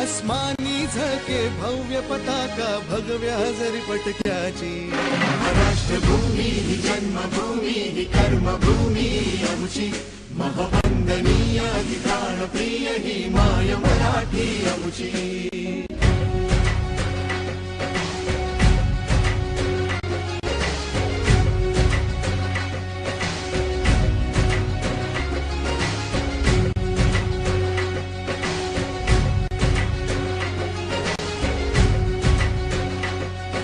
अस्मानी झके भव्य पताका भगव्या हजरी पटक्याची। राष्ट्रभूमी हि जन्मभूमी हि कर्मभूमी अमुचि। महवन्दनीयाति प्राणप्रिय हि अमुचि